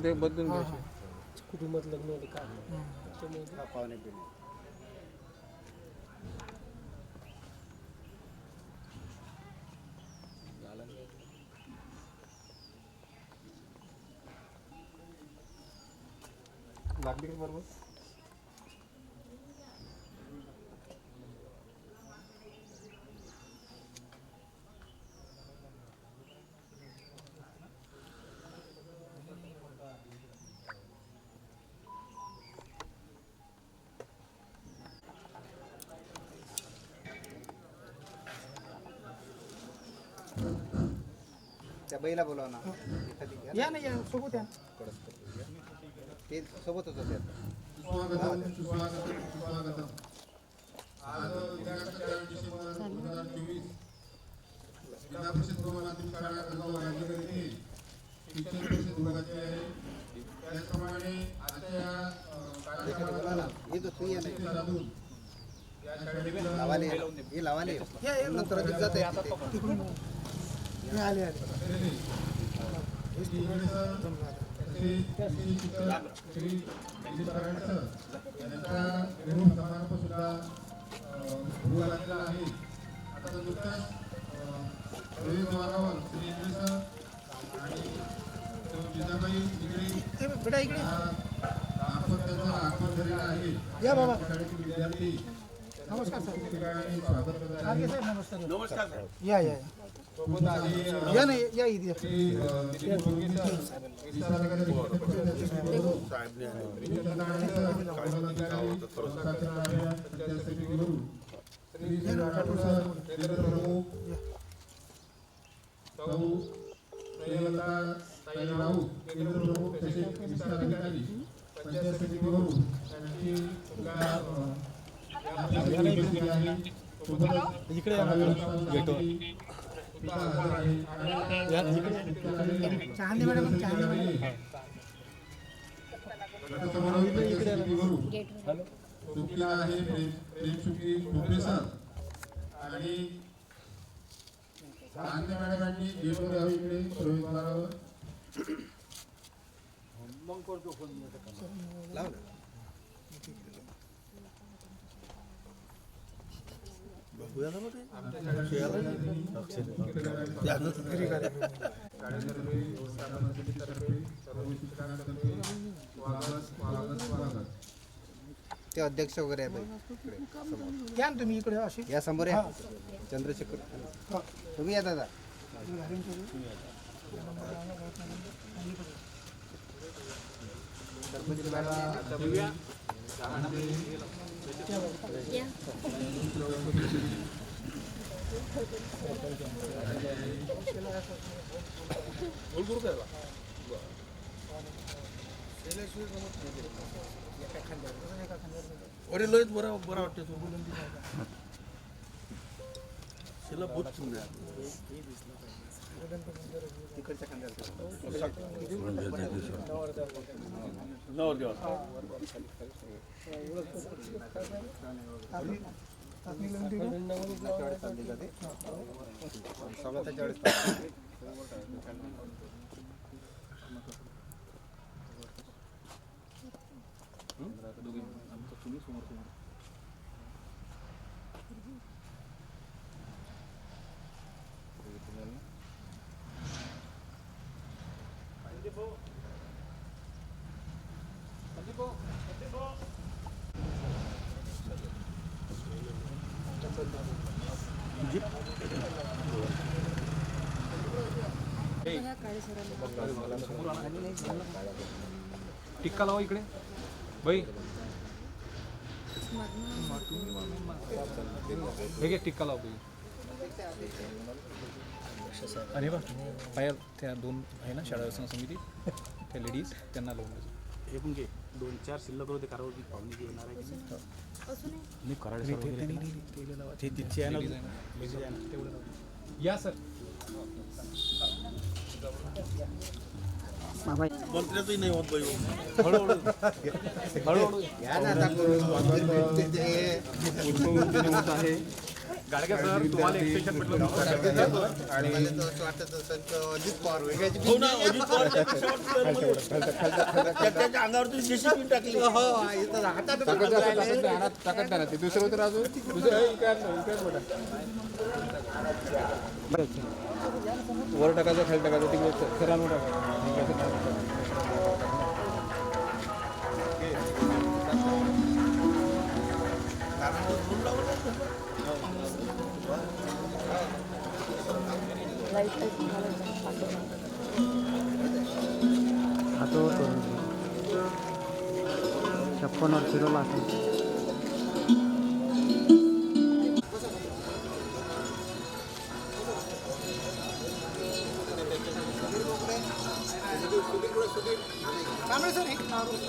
ते बदलून घ्यायचे. कुटुंबात लग्न होते काय लागली का बरोबर? त्या बाईला बोलाव ना. एखादी घ्या. या ना या. सोबत या. ते सोबतच होते आता. स्वागतम सुस्वागतम सुस्वागतम आज दिनांक चार डिसेंबर दोन हजार चोवीस जिल्हा परिषद भवनातील शाळा कळगाव राज्यकर येथे शिक्षण परिषद विभागाची आहे त्याचप्रमाणे आजच्या या अ, एखादी बोलाव ना कार्यक्रमाला ये. तो तू ये नाही उपस्थित राहून या शाळेतील लावाले हे लावाले नंतर अधिक जात आहे आहे या बाबा. नमस्कार सर. नमस्कार या या. या. ना या इथे इकडे चांदी मॅडम चांदी मॅडम चुकीला आहे प्रेम सुकी प्रोफेसर आणि अन्य मॅडमांनी गेटवर राहू इकडे प्रवेशद्वारावर सर्व शिक्षकांतर्फे स्वागत स्वागत स्वागत ते अध्यक्ष वगैरे आहे बाई. इकडे समोर. या ना तुम्ही इकडे असे या समोर या. चंद्रशेखर. तुम्ही या दादा. सरपंच मॅडम बरा बरा वाटते तो. शिला बहुत सुंदर तिकडच्या खांद्यावर नवरदेवा चाचणी लावून दिली. त्याच्यावेळेस चालली का ते सव्वा त्याच्या वेळेस चालली. टिक्का लावा इकडे. बाई. हे घे टिक्का लाव बाई. अरे वा. बाहेर त्या दोन आहे ना शाळा समिती. त्या लेडीज त्यांना लावून हे पण घे. दोन चार शिल्लक होते कारवाई पाहुणे जी येणार आहे की नाही? नाही कराड नाही, ते- ते- नाही, नाही, ते लावा. ते तिची आहे ना Ladies Ladies आहे ना, तेवढं लावा. या सर मंत्र्याचंही नाही होत बाई या ना आता करून. ते- ते- होत आहे गाडगे सर तुम्हाला एक्सटेन्शन म्हटलं आणि मला तर असं वाटत असेल तर अजित पवार वेगळ्याची ना अजित पवारच्या पक्षावर त्या- त्याच्या अंगावरती जेसीबी टाकली. इथं हातात टाकत जा, टाकत जा, हातात टाकत जा ना ते दुसरं होतं राजू दुसरं हे इकडे आण ना, इकडे आण बेटा. वर टाकायचं खाली टाकायचं तिकडे सरांवर टाकायचं. 하도 좋은데 저폰을 뒤로 놔서 Kameranya sini.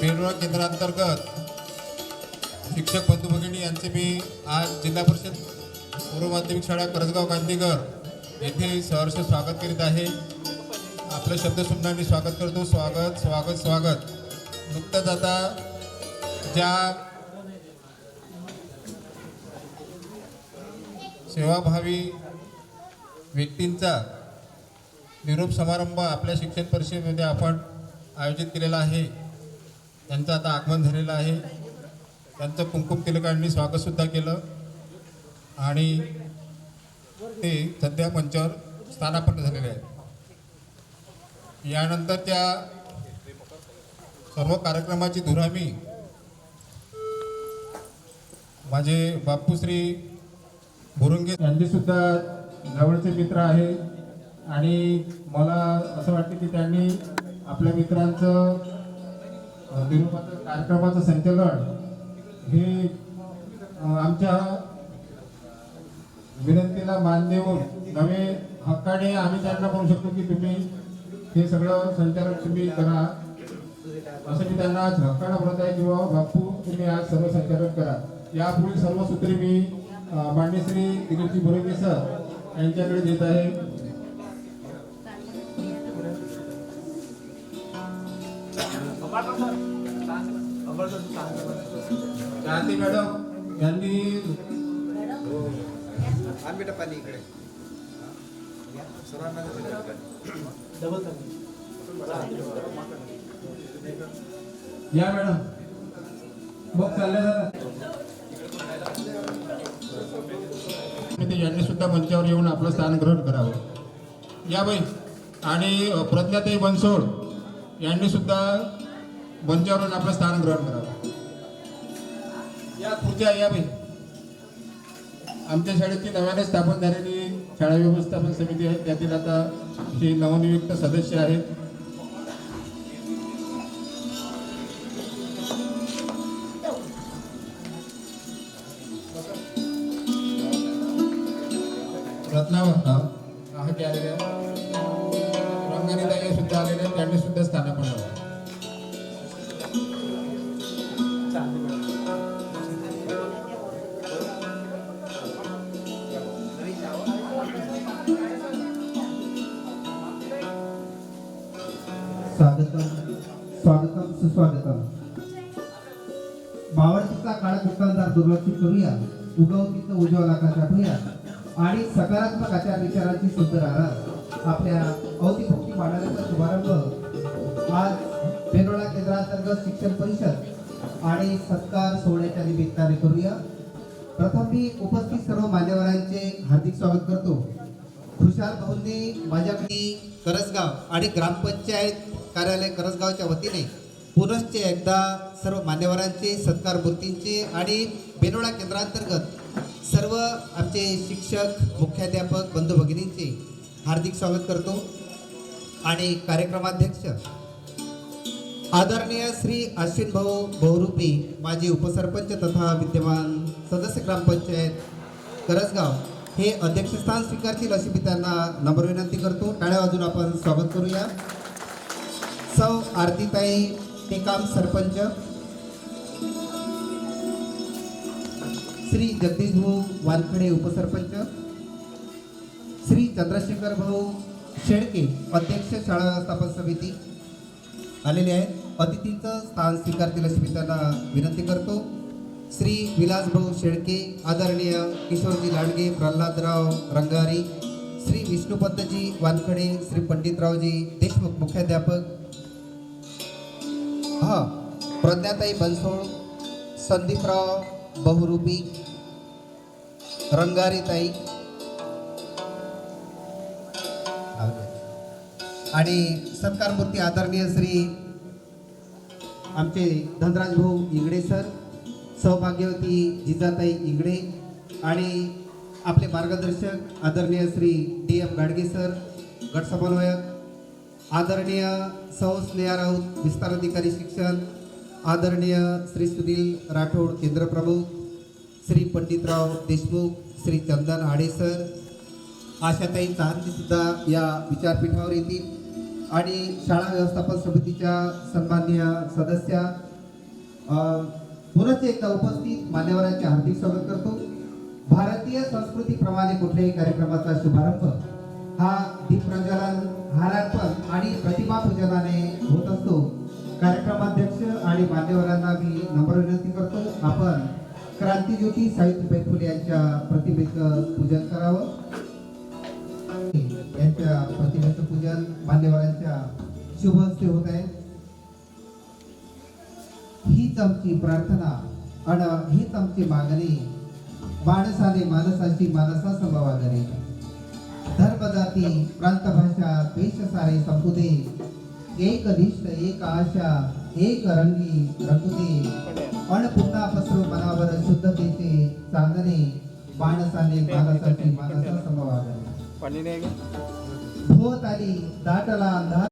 बेलवडा केंद्रांतर्गत शिक्षक बंधू भगिनी यांचे मी आज जिल्हा परिषद पूर्व माध्यमिक शाळा करजगाव गांधीगर येथे सहर्ष स्वागत करीत आहे. आपलं शब्दसुमनांनी स्वागत करतो. स्वागत स्वागत स्वागत. नुकतंच आता ज्या सेवाभावी व्यक्तींचा निरोप समारंभ आपल्या शिक्षण परिषदेमध्ये आपण आयोजित केलेला आहे त्यांचं आता आगमन झालेलं आहे. त्यांचं कुंकुम तिलकांनी स्वागतसुद्धा केलं. आणि ते सध्या मंचावर स्थानापन्न झालेले आहेत. यानंतर त्या सर्व कार्यक्रमाची धुरामी माझे बापूश्री भुरुंगे यांचे सुद्धा जवळचे मित्र आहे. आणि मला असं वाटतं की त्यांनी आपल्या मित्रांचं निरूपाचं कार्यक्रमाचं संचालन हे आमच्या विनंतीला मान देऊन नवे हक्काने आम्ही त्यांना म्हणू शकतो की तुम्ही हे सगळं संचालन तुम्ही करा. असं त्यांना आज हक्कानं म्हणत आहे किंवा बापू तुम्ही आज सर्व संचालन करा. यापुढील सर्व सूत्रे मी मांडेश्री श्री दिलीपजी बोरगे सर यांच्याकडे देत आहे. क्रांती मॅडम यांनी बेटा पाणी इकडे सर्वांना या मॅडम. मग चालल्या यांनी सुद्धा मंचावर येऊन आपलं स्थान ग्रहण करावं. या बाई आणि प्रज्ञाताई बनसोड यांनी सुद्धा मंचावर येऊन आपलं स्थान ग्रहण करावं. या खुर्च्या या बाई. आमच्या शाळेची नव्याने स्थापन झालेली शाळा व्यवस्थापन समिती आहे. त्यातील आता हे नवनियुक्त सदस्य आहेत. रत्नावर राहते आलेल्या. रंगानीताई सुद्धा आलेल्या त्यांनी सुद्धा स्थान व्हावं. स्वागतम स्वागतम सुस्वागतम. मावळतीचा काळ दुकानदार दुर्लक्षित करूया. उगवतीचं उज्ज्वल आकाश गाठूया आणि सकारात्मक आचार विचारांची सुंदर आरास आपल्या अवतीभोवती मांडण्याचा शुभारंभ आज बेनोळा केंद्रांतर्गत शिक्षण परिषद आणि सत्कार सोहळ्याच्या निमित्ताने करूया. प्रथम मी उपस्थित सर्व मान्यवरांचे हार्दिक स्वागत करतो. खुशाल भाऊंनी माझ्याकडे करसगाव आणि ग्रामपंचायत कार्यालय करसगावच्या वतीने पुनश्च एकदा सर्व मान्यवरांचे सत्कार मूर्तींचे आणि बेनोडा केंद्रांतर्गत सर्व आमचे शिक्षक मुख्याध्यापक बंधू भगिनींचे हार्दिक स्वागत करतो आणि कार्यक्रमाध्यक्ष. आदरणीय श्री अश्विन भाऊ बहुरूपी माजी उपसरपंच तथा विद्यमान सदस्य ग्रामपंचायत करसगाव हे अध्यक्षस्थान स्वीकारतील अशी मी त्यांना नम्र विनंती करतो. टाळ्या वाजून आपण स्वागत करूया. सौ आरतीताई टेकाम सरपंच. श्री जगदीशभाऊ वानखडे उपसरपंच श्री चंद्रशेखर भाऊ शेळके अध्यक्ष शाळा व्यवस्थापन समिती आलेले आहेत. अतिथींचं स्थान स्वीकारतील अशी मी त्यांना विनंती करतो. श्री विलासभाऊ शेळके आदरणीय किशोरजी लांडगे प्रल्हादराव रंगारी श्री विष्णुपंतजी वानखडे श्री पंडितरावजी देशमुख मुख्याध्यापक हा प्रज्ञाताई बनसोळ संदीपराव बहुरूपी रंगारीताई आणि सत्कारमूर्ती आदरणीय श्री आमचे धनराज भाऊ इंगडे सर सौभाग्यवती जिजाताई इंगडे आणि आपले मार्गदर्शक आदरणीय Shri D M Gadge sir गट समन्वयक आदरणीय सौ स्नेहा राऊत विस्तार अधिकारी शिक्षण आदरणीय श्री सुनील राठोड केंद्रप्रमुख श्री पंडितराव देशमुख श्री चंदन आडेसर आशाताई चाहती सुद्धा या विचारपीठावर येतील. आणि शाळा व्यवस्थापन समितीच्या सन्मान्य सदस्या पुनच एकदा उपस्थित मान्यवरांचे हार्दिक स्वागत करतो. भारतीय संस्कृतीप्रमाणे कुठल्याही कार्यक्रमाचा शुभारंभ हा दीपप्रज्वलन हारार्पण आणि प्रतिमा पूजनाने होत असतो. कार्यक्रमाध्यक्ष आणि मान्यवरांना मी नम्र विनंती करतो. आपण क्रांतीज्योती सावित्रीबाई फुले यांच्या प्रतिमेचं पूजन करावं. यांच्या प्रतिमेचं पूजन मान्यवरांच्या शुभ हस्ते होत आहे. हीच आमची प्रार्थना अन हीच आमची मागणी. माणसाने माणसाची माणसा समवागणे. धर्म जाती प्रांत भाषा सारे संपुदे. एक निष्ठ एक आशा. एक रंगी रंगुदे अण पुन्हा पसरो मनावर शुद्धतेचे चांदणे माणसाने माणसाची पाणी नाही का? भोवत आली दाटला अंधार